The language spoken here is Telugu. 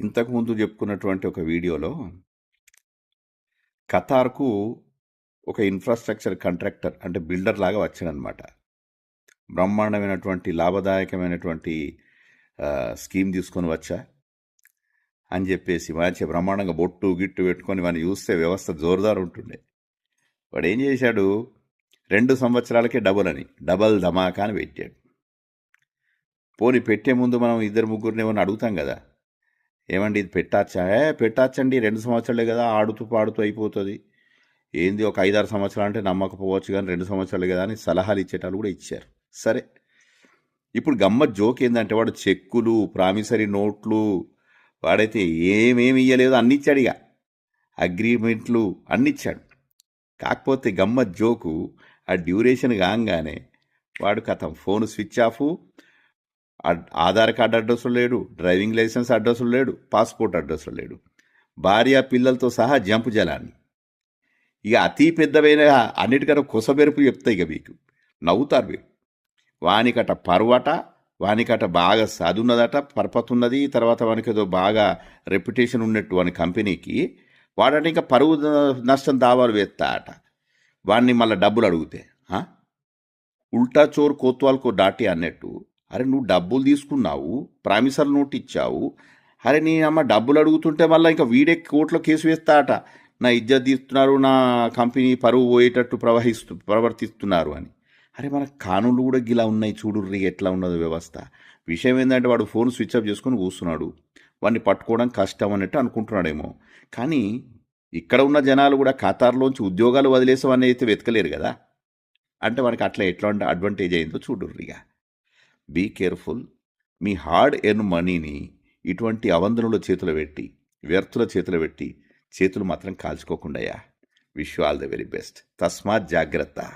ఇంతకుముందు చెప్పుకున్నటువంటి ఒక వీడియోలో ఖతార్కు ఒక ఇన్ఫ్రాస్ట్రక్చర్ కాంట్రాక్టర్ అంటే బిల్డర్ లాగా వచ్చాడనమాట బ్రహ్మాండమైనటువంటి లాభదాయకమైనటువంటి స్కీమ్ తీసుకొని వచ్చా అని చెప్పేసి మంచి బ్రహ్మాండంగా బొట్టు గిట్టు పెట్టుకొని వాడిని చూస్తే వ్యవస్థ జోరుదారు ఉంటుండే. వాడు ఏం చేశాడు? రెండు సంవత్సరాలకే డబుల్ అని డబల్ ధమాకా అని పెట్టాడు. పోనీ పెట్టే ముందు మనం ఇద్దరు ముగ్గురిని ఏమైనా అడుగుతాం కదా? ఏమండి ఇది పెట్టచ్చా? పెట్టచ్చండి. రెండు సంవత్సరాలే కదా ఆడుతూ పాడుతూ అయిపోతుంది. ఏంది ఒక ఐదారు సంవత్సరాలు అంటే నమ్మకపోవచ్చు కానీ రెండు సంవత్సరాలు కదా అని సలహాలు ఇచ్చేటాలు కూడా ఇచ్చారు. సరే. ఇప్పుడు గమ్మత్ జోక్ ఏంటంటే వాడు చెక్కులు ప్రామిసరీ నోట్లు వాడైతే ఏమేమి ఇయ్యలేదు అన్ని ఇచ్చాడు ఇక. అగ్రిమెంట్లు అన్ని ఇచ్చాడు. కాకపోతే గమ్మత్ జోకు ఆ డ్యూరేషన్ కాగానే వాడు కథం phone switch off Aadhaar card address లేడు డ్రైవింగ్ లైసెన్స్ అడ్రస్ లేడు పాస్పోర్ట్ అడ్రస్ లేడు. భార్య పిల్లలతో సహా జంపు జలాన్ని. ఇక అతి పెద్దవైన అన్నిటికన్నా కొసబెరుపు చెప్తాయి ఇక మీకు. నవ్వుతారు మీరు. వానికట పరువట వానికట బాగా చదువున్నదట పరపతి ఉన్నది తర్వాత వానికి ఏదో బాగా రెప్యుటేషన్ ఉన్నట్టు వాని కంపెనీకి వాడట ఇంకా పరువు నష్టం దావాలు వేస్తా అట వాడిని మళ్ళీ డబ్బులు అడిగితే ఉల్టా చోర్ కోత్వాల్కో దాటి అన్నట్టు అరే నువ్వు డబ్బులు తీసుకున్నావు ప్రామిసర్ నోట్ ఇచ్చావు. అరే నీ అమ్మ డబ్బులు అడుగుతుంటే మళ్ళీ ఇంకా వీడే కోర్టులో కేసు వేస్తా అట నా ఇజ్జత్ తీస్తున్నారు నా కంపెనీ పరువు పోయేటట్టు ప్రవహిస్తూ ప్రవర్తిస్తున్నారు అని. అరే మన కానులు కూడా గిలా ఉన్నాయి చూడుర్రి ఎట్లా ఉన్నది వ్యవస్థ. విషయం ఏంటంటే వాడు ఫోన్ స్విచ్ ఆఫ్ చేసుకొని కూస్తున్నాడు వాడిని పట్టుకోవడం కష్టం అన్నట్టు అనుకుంటున్నాడేమో. కానీ ఇక్కడ ఉన్న జనాలు కూడా ఖాతార్లోంచి ఉద్యోగాలు వదిలేసామని అయితే వెతకలేరు కదా. అంటే మనకి అట్లా ఎట్లాంటి అడ్వాంటేజ్ అయిందో చూడుర్రిగా. Be careful. Me hard earn మనీని ఇటువంటి అవందనుల చేతులు పెట్టి వ్యర్థుల చేతులు పెట్టి చేతులు మాత్రం కాల్చుకోకుండా wish all the very best. తస్మాత్ జాగ్రత్త.